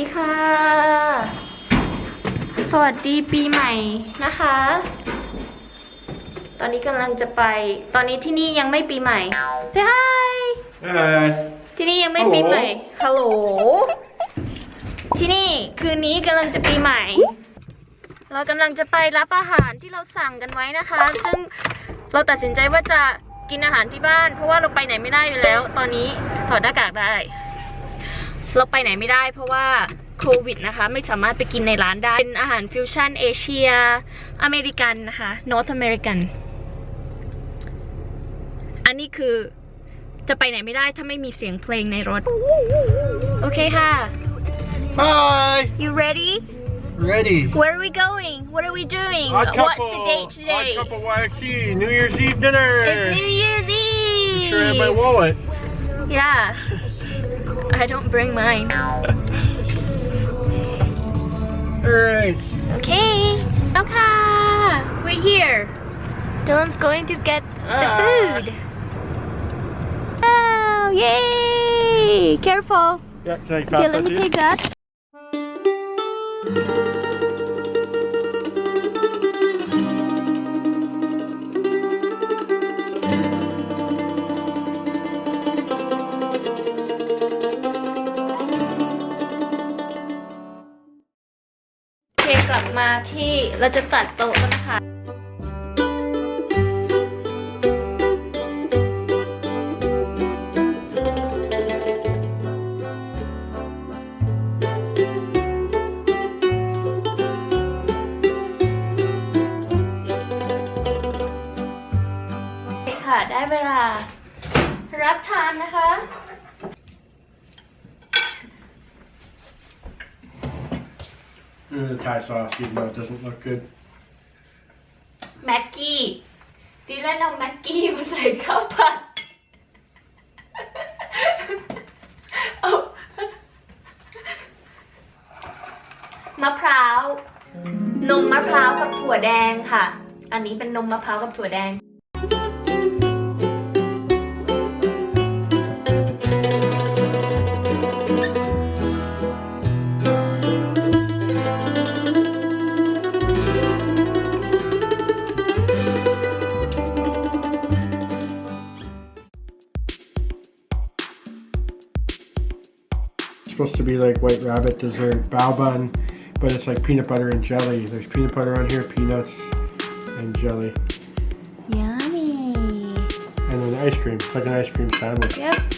สวัสดีค่ะ สวัสดีปีใหม่นะคะ ตอนนี้กำลังจะไป ตอนนี้ที่นี่ยังไม่ปีใหม่ใช่ Hi. ที่นี่ยังไม่ปีใหม่ ฮัลโหล ที่นี่คืนนี้กำลังจะปีใหม่ เรากำลังจะไปรับอาหารที่เราสั่งกันไว้นะคะ ซึ่งเราตัดสินใจว่าจะกินอาหารที่บ้าน เพราะว่าเราไปไหนไม่ได้อยู่แล้ว ตอนนี้ถอดหน้ากากได้ เราไปไหนไม่ได้เพราะว่าโควิดนะคะไม่สามารถไปกินในร้านได้ เป็นอาหารฟิวชั่นเอเชีย อเมริกันนะคะนอร์ทอเมริกัน อันนี้คือจะไปไหนไม่ได้ถ้าไม่มีเสียงเพลงในรถ โอเคค่ะ Hi. you ready Ready. where are we going what are we doing Odd couple. what's the date today Odd couple YXE. New Year's Eve dinner. it's New Year's Eve Sure have my wallet. yeah I don't bring mine. Alright. Okay. Okay. We're here. Dylan's going to get ah. the food. Oh, yay! Careful. Yeah, okay, let me take that. กลับมาที่เราจะตัดโต๊ะกันนะคะเคค่ะได้เวลารับทานนะคะ Mm, the Thai sauce, even though it doesn't look good. แม็กกี้ดีแลนเอาแม็กกี้มาใส่ข้าวผัดเอามะพร้าว นมมะพร้าวกับถั่วแดงค่ะ อันนี้เป็นนมมะพร้าวกับถั่วแดง supposed to be like white rabbit dessert, bao bun, but it's like peanut butter and jelly. There's peanut butter on here, peanuts, and jelly. Yummy And then ice cream. It's like an ice cream sandwich. Yep